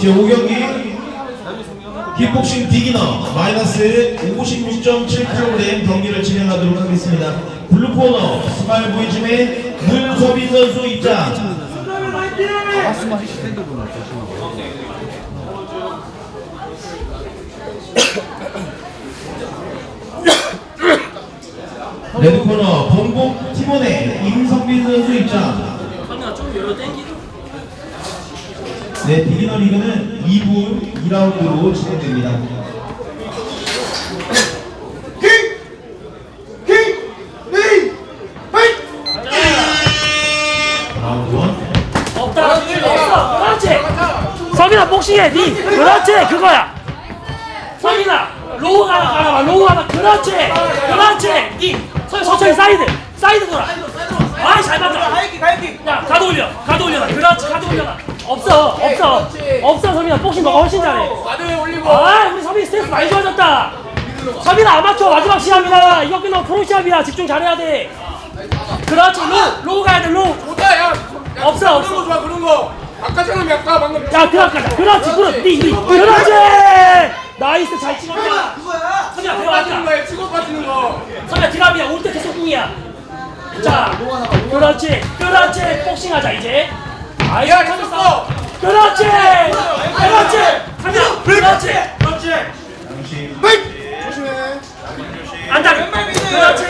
제 5경기 킥복싱 비기너 마이너스 56.7kg 경기를 진행하도록 하겠습니다. 블루코너 스마일 보이즘의 문서빈 선수 입장. 레드코너 본국 팀원의 임성빈 선수 입장. 네, 비기너 리그는 2부 2라운드로 진행됩니다. 라운드 1. 없다. 없어. 그렇지. 서민아 복싱해. 니. 그렇지. 그거야. 서민아 로우 하나 가라. 로우 하나. 그렇지. 그렇지. 니. 서- 서천히 사이드. 사이드 돌아. 아이 잘 맞다. 야 가도 올려. 가도 올려라. 그렇지. 가도 올려라. 없어. 없어. 복싱 너가 훨씬 잘해. 가드에 올리고 아 우리 서민 스트레스 많이 좋아졌다. 서민아 아마추어 마지막 시합이다. 이거 끝나고 프로 시합이야. 집중 잘해야 돼. 그렇지. 로우. 로우 가야 돼. 로우. 보다 야 없어, 그런 없어. 거 좋아 그런 거 아까처럼 아까 방금 야, 그렇지, 그렇지, 그렇지, 니, 니, 그렇지! 나이스, 잘 찍었다. 서미야, 빠지는 배워왔다. 거에 치고 빠지는 거 서미야, 드랍이야, 올 때 계속 궁이야. 자, 그렇지, 그렇지, 복싱하자, 이제. 아이, 야, 찾았어. 있었어. 그렇지! 그렇지! 서미야, 그렇지! 그렇지! 안다리! 그렇지!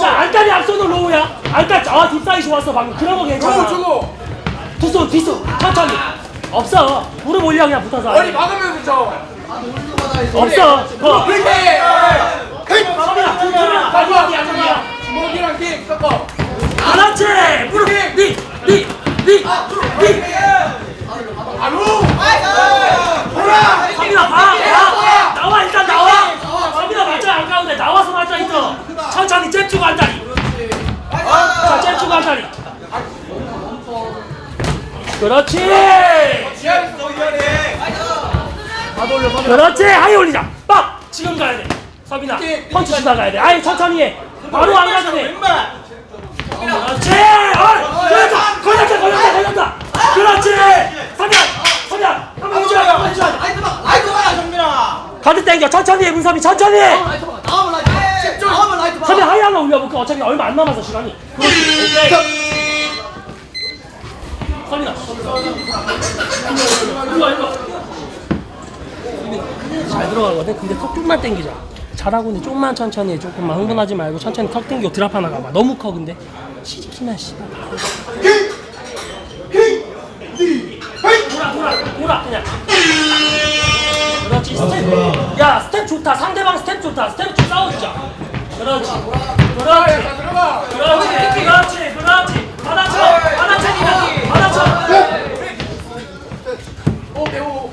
자, 안다리 앞손은 로우야. 안다리, 아, 딥사이 좋았어, 방금. 그런 거 괜찮아. 저거 저거 뒷손, 뒷손, 천천히. 없어. 무릎 올려, 그냥 붙어서. 머리 막으면서 쳐 없어. 어. 그렇게 불편해. 빨리 어디 앉아. 주먹이랑 킥 섞어 그렇지. 무릎. 니, 니, 니, 니. 바로 서민아, 봐, 봐. 나와 일단 나와. 서민아 맞자 안 가운데 나와서 맞자 있어. 천천히 잽 주고 한다리. 자, 잽 주고 한다리. 그렇지. 그렇지. 하이 올리자. 빡. 지금 가야 돼. 서민아, 펀치 주다 가야 돼. 아이 천천히 해. 바로 안 가도 돼. 그렇지! 어! 걸렸다! 걸렸다! 걸렸다! 걸렸다! 그렇지! 서면! 서면! 한번 해줘야 돼! 한번 해줘야 돼! 가드 땡겨! 천천히 해! 문섭이 천천히 해! 서면 하이 하나 올려볼까? 어차피 얼마 안 남아서 시간이 그렇지! 오케이! 일로와 잘 들어가거든? 근데 턱 좀만 땡기자 잘하고 있는데 좀만 천천히 해 조금만 흥분하지 말고 천천히 턱 땡기고 드랍 하나 가봐 너무 커 근데 시키면 씨발 돌아 돌아 돌아 그냥 그렇지 스텝. 야 스텝 좋다. 상대방 스텝 좋다. 스텝 좀 싸워주자. 그렇지. 그렇지. 그렇지. 그렇지. 그렇지. 받아쳐. 받아쳐 니가 받아쳐. 오 배우.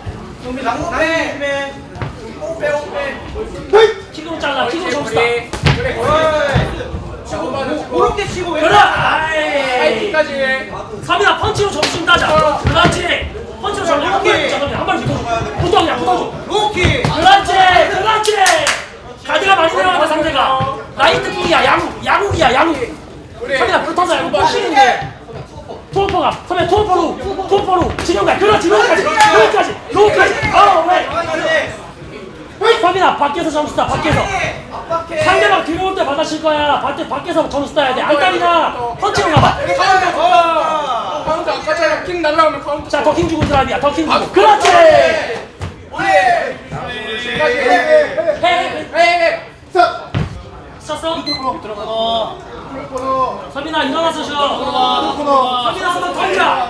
킥으로 잘라 킥으로 점수다 그래 치고 치고 그렇게 치고 왜 그래 아이 해. 삼이나 펀치로 점수 좀 따자. 그렇지 양욱 양욱이야 양욱 그래 삼이나 붙어서 양욱 뻗치는데. 투어퍼가 삼이나 투어퍼로. 투어퍼로. 진영가 그렇지 로우까지 로우까지 로우까지. 어왜 삼이나 밖에서 점수 따 밖에서. 상대방 들어올 때 받아칠 거야. 밖에, 밖에서 점수 따야 돼. 안달이나 펀치로 가봐. 카운터 아까처럼 킥 날라오면 카운터 자 더킹 주고 드랍이야 더킹 주고. 그렇지 그래 지금까지 해해 해해 쳤어? 어. 서민아 일어나서 쉬어. 서민아 한번 던져.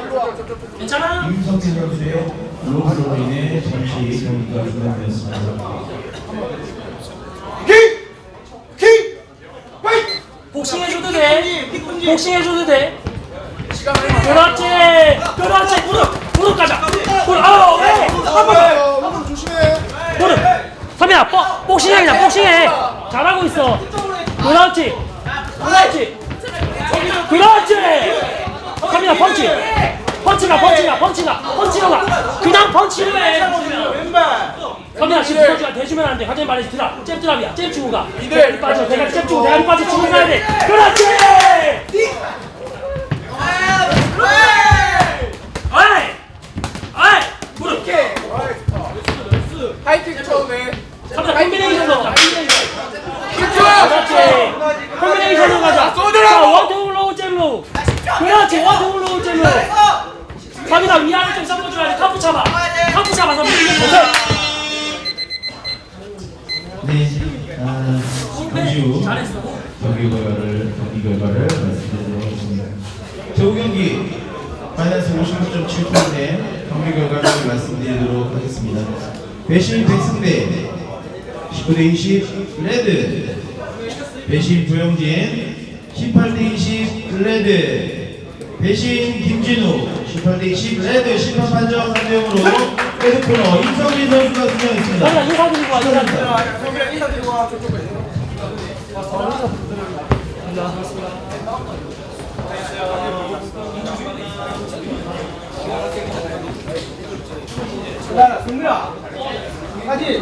괜찮아? 임 성빈 선수의 로브로 인해 잠시 경기가 중단되었습니다. 복싱 해줘도 돼. 복싱 해줘도 돼. 시간 얼마 그렇지. 그렇지. 무릎. 무릎 가자. 무릎. 아우 왜? 한번 무릎. 서민아 뽀, 복싱해 그냥 복싱해. 잘하고 있어. 그렇지. 그렇지. 그렇지. 서민아 펀치. 펀치가 펀치가 펀치가 펀치가 가. 그냥 펀치를 해. 왼발 서민아 지금 펀치가 대주면 안 돼. 가진 말이지 드랍. 잽 드랍이야. 잽 주고 가. 이들. 빠져. 대가리 잽 주고 대가리 빠져 치고 가야 돼. 그렇지. 어 거기다. 위안을 좀 섞어줘야지. 카푸 잡아. 카푸 잡아. 선배 네, 아, 경주 네, 잘했어. 경기 결과를 경기 결과를 말씀드리도록 하겠습니다. 저 경기 마이너스 59.7%의 경기 결과를 말씀드리도록 하겠습니다. 배신 백승대 19대 20 레드. 배신 부영진 18대 20 레드. 배신 김진우 18대 20 레드 심판 판정 3명으로 레드 코너 임성민 선수가 승리했습니다. 자기야 인사 드리고 와 인사 드리고 와. 형이랑 인사 드리고 와 저쪽에 야, 승민아. 가지.